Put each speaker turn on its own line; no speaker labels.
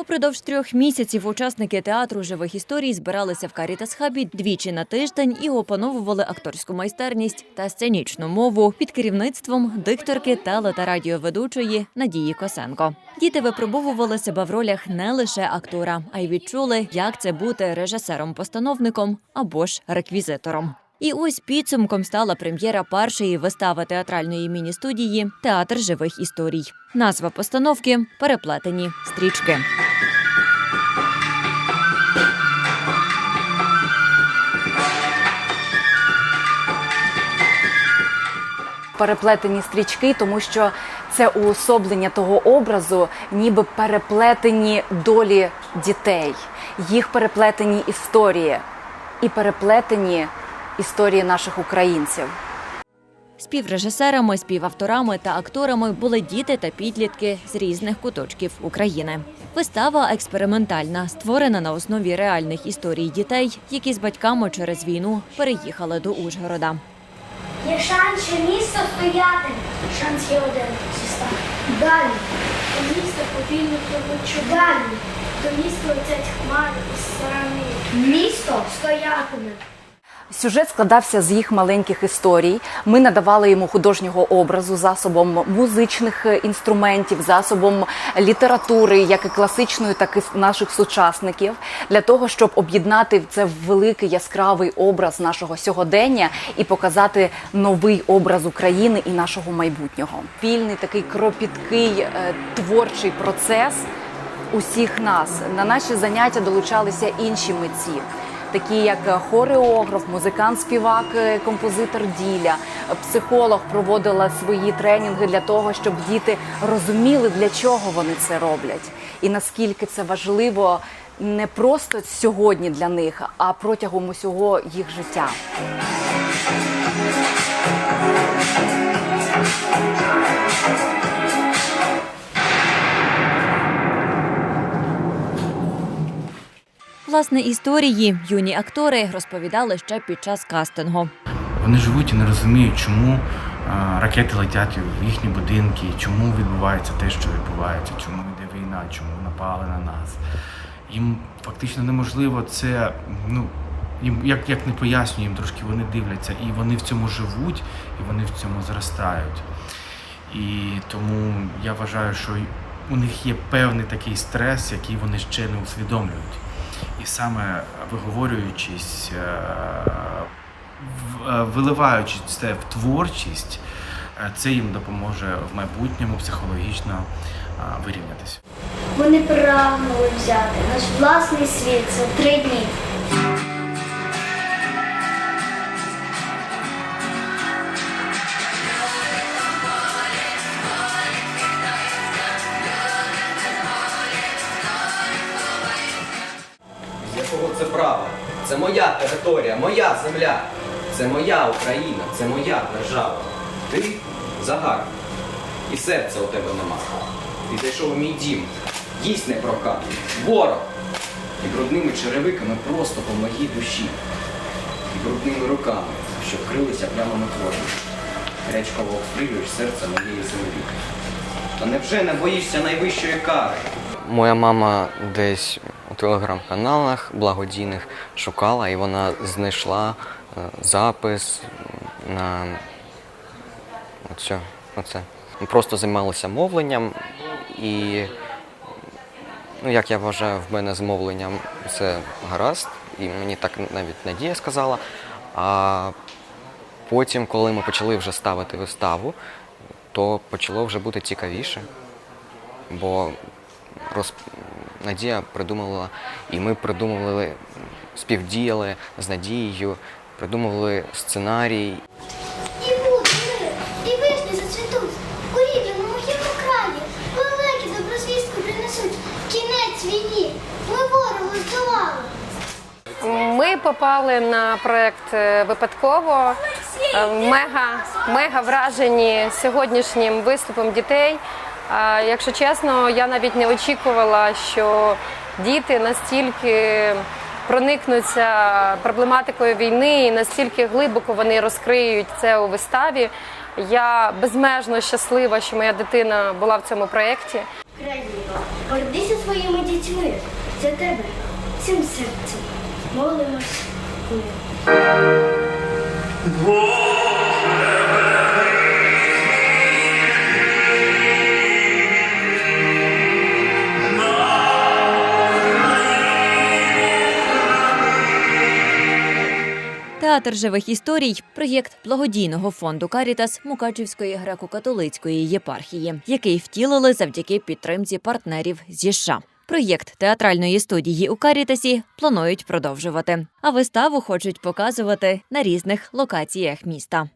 Упродовж трьох місяців учасники театру живих історій збиралися в Карітас Хабі двічі на тиждень і опановували акторську майстерність та сценічну мову під керівництвом дикторки теле та радіоведучої Надії Косенко. Діти випробовували себе в ролях не лише актора, а й відчули, як це бути режисером-постановником або ж реквізитором. І ось підсумком стала прем'єра першої вистави театральної міні-студії Театр живих історій. Назва постановки переплетені стрічки.
переплетені стрічки, тому що це уособлення того образу, ніби переплетені долі дітей, їх переплетені історії і переплетені історії наших українців.
Співрежисерами, співавторами та акторами були діти та підлітки з різних куточків України. Вистава експериментальна, створена на основі реальних історій дітей, які з батьками через війну переїхали до Ужгорода.
Є шанс, що місто стоятиме. Шанс є один сестра. Далі. До міста повільно пливучу. Далі. До міста летять хмари із сторони. Місто стоятиме.
Сюжет складався з їх маленьких історій. Ми надавали йому художнього образу засобом музичних е, інструментів, засобом літератури, як і класичної, так і наших сучасників, для того, щоб об'єднати це в великий яскравий образ нашого сьогодення і показати новий образ України і нашого майбутнього. Спільний такий кропіткий е, творчий процес усіх нас. На наші заняття долучалися інші митці. Такі як хореограф, музикант, співак, е, композитор Діля, психолог проводила свої тренінги для того, щоб діти розуміли, для чого вони це роблять, і наскільки це важливо не просто сьогодні для них, а протягом усього їх життя.
Власне, історії юні актори розповідали ще під час кастингу.
Вони живуть і не розуміють, чому е, ракети летять в їхні будинки, чому відбувається те, що відбувається, чому йде війна, чому напали на нас. Їм фактично неможливо це, ну їм як, як не пояснюю, їм трошки вони дивляться, і вони в цьому живуть, і вони в цьому зростають. І тому я вважаю, що у них є певний такий стрес, який вони ще не усвідомлюють. І саме виговорюючись, е, е, виливаючи це в творчість, е, це їм допоможе в майбутньому психологічно вирівнятися.
Вони прагнули взяти наш власний світ за три дні.
Це моя територія, моя земля. Це моя Україна, це моя держава. Ти загар. І серця у тебе нема. Ти зайшов у мій дім. Їсть не прокат. Ворог. І брудними черевиками просто по моїй душі. І брудними руками, що вкрилися плямами крові. Гарячково обстрілюєш серце моєї землі. Та невже не боїшся найвищої кари?
Моя мама десь телеграм-каналах благодійних шукала, і вона знайшла е, запис на оце. оце. Ми просто займалися мовленням, і, ну, як я вважаю, в мене з мовленням це гаразд, і мені так навіть Надія сказала. А потім, коли ми почали вже ставити виставу, то почало вже бути цікавіше. Бо роз... Надія придумала, і ми придумували, співдіяли з Надією, придумували сценарій.
І буде і вишні зацвітуть. Курівлі на моєму краї. Великі доброзвістку принесуть. Кінець війні. Ми ворогу здолали.
Ми попали на проект е, випадково. Е, Мега, мега вражені сьогоднішнім виступом дітей. А, Якщо чесно, я навіть не очікувала, що діти настільки проникнуться проблематикою війни і настільки глибоко вони розкриють це у виставі. Я безмежно щаслива, що моя дитина була в цьому проєкті.
Країно, Гордися своїми дітьми. За тебе всім серцем. Молимось.
Театр живих історій проєкт благодійного фонду Карітас Мукачівської греко-католицької єпархії, який втілили завдяки підтримці партнерів зі США. Проєкт театральної студії у Карітасі планують продовжувати, а виставу хочуть показувати на різних локаціях міста.